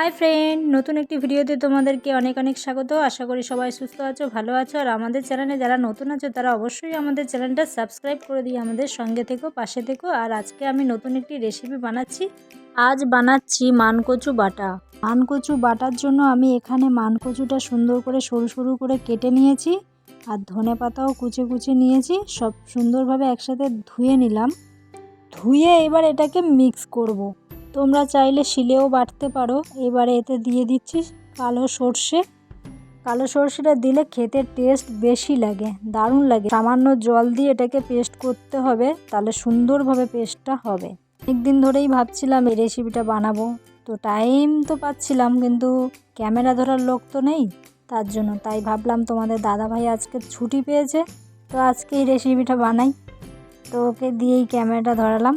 Hi friend, নতুন একটি ভিডিওতে তোমাদেরকে অনেক অনেক স্বাগত। আশা করি সবাই সুস্থ আছো, ভালো আছো। আর আমাদের চ্যানেলে যারা নতুন আছো, তারা অবশ্যই আমাদের চ্যানেলটা সাবস্ক্রাইব করে দিয়ে আমাদের সঙ্গে থেকো, পাশে থেকো। আর আজকে আমি নতুন একটি রেসিপি বানাচ্ছি। আজ বানাচ্ছি মানকচু বাটা। মানকচু বাটার জন্য আমি এখানে মানকচুটা সুন্দর করে সরু সরু করে কেটে নিয়েছি। আর ধনে পাতাও কুচে কুচে নিয়েছি, সব সুন্দরভাবে একসাথে ধুয়ে নিলাম। ধুয়ে এবার এটাকে মিক্স করব। তোমরা চাইলে শিলেও বাটতে পারো। এবারে এতে দিয়ে দিচ্ছি কালো সর্ষে। কালো সর্ষেটা দিলে খেতে টেস্ট বেশি লাগে, দারুণ লাগে। সামান্য জল দিয়ে এটাকে পেস্ট করতে হবে, তাহলে সুন্দরভাবে পেস্টটা হবে। অনেকদিন ধরেই ভাবছিলাম এই রেসিপিটা বানাবো। তো টাইম তো পাচ্ছিলাম, কিন্তু ক্যামেরা ধরার লোক তো নেই, তার জন্য তাই ভাবলাম তোমাদের দাদাভাই আজকে ছুটি পেয়েছে, তো আজকে এই রেসিপিটা বানাই। তো ওকে দিয়েই ক্যামেরাটা ধরালাম।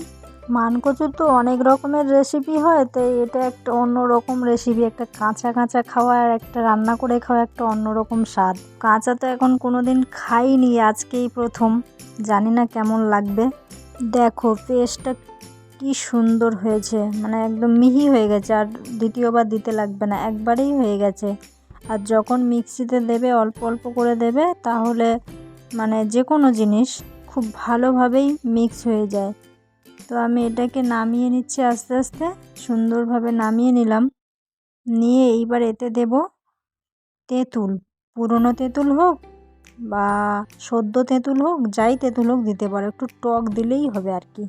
মানকচুর তো অনেক রকমের রেসিপি হয় তো এটা একটা অন্য রকম রেসিপি একটা কাঁচা কাঁচা খাওয়া আর একটা রান্না করে খাওয়া একটা অন্য রকম স্বাদ। কাঁচা তো এখন কোনো দিন খাইনি, আজকেই প্রথম। জানি না কেমন লাগবে। দেখো পেস্টটা কি সুন্দর হয়েছে মানে একদম মিহি হয়ে গেছে, আর দ্বিতীয়বার দিতে লাগবে না, একবারেই হয়ে গেছে। আর যখন মিক্সিতে দেবে, অল্প অল্প করে দেবে, তাহলে মানে যে কোনো জিনিস খুব ভালোভাবেই মিক্স হয়ে যায়। তো আমি এটাকে নামিয়ে নিচ্ছি আস্তে আস্তে। সুন্দরভাবে নামিয়ে নিলাম। নিয়ে এইবার এতে দেব তেঁতুল। পুরনো তেঁতুল হোক বা সদ্য তেঁতুল হোক, যাই তেঁতুল হোক দিতে পারো। একটু টক দিলেই হবে আর কি।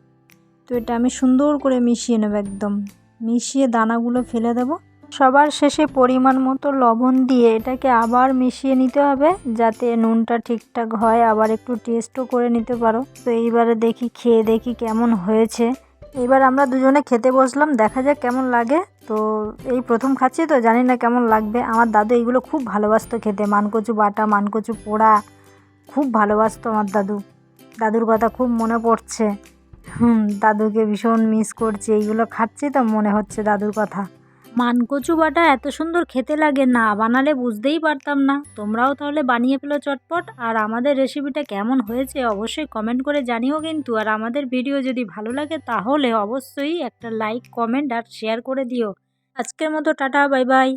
তো এটা আমি সুন্দর করে মিশিয়ে নেব একদম। মিশিয়ে দানাগুলো ফেলে দেব। সবার শেষে পরিমাণ মতো লবণ দিয়ে এটাকে আবার মিশিয়ে নিতে হবে, যাতে নুনটা ঠিকঠাক হয়। আবার একটু টেস্টও করে নিতে পারো। তো এইবারে দেখি, খেয়ে দেখি কেমন হয়েছে। এবার আমরা দুজনে খেতে বসলাম, দেখা যাক কেমন লাগে। তো এই প্রথম খাচ্ছি তো, জানি না কেমন লাগবে। আমার দাদু এইগুলো খুব ভালোবাসতো খেতে। মানকচু বাটা, মানকচু পোড়া, খুব ভালোবাসতো আমার দাদু। দাদুর কথা খুব মনে পড়ছে। হুম, দাদুকে ভীষণ মিস করছি। এইগুলো খাচ্ছি তো, মনে হচ্ছে দাদুর কথা। মানকচু বাটা এত সুন্দর খেতে লাগে না, বানালে বুঝতেই পারতাম না। তোমরাও তাহলে বানিয়ে ফেলো চটপট, আর আমাদের রেসিপিটা কেমন হয়েছে অবশ্যই কমেন্ট করে জানিও কিন্তু, আর আমাদের ভিডিও যদি ভালো লাগে তাহলে অবশ্যই একটা লাইক কমেন্ট আর শেয়ার করে দিও। আজকের মতো টাটা বাই বাই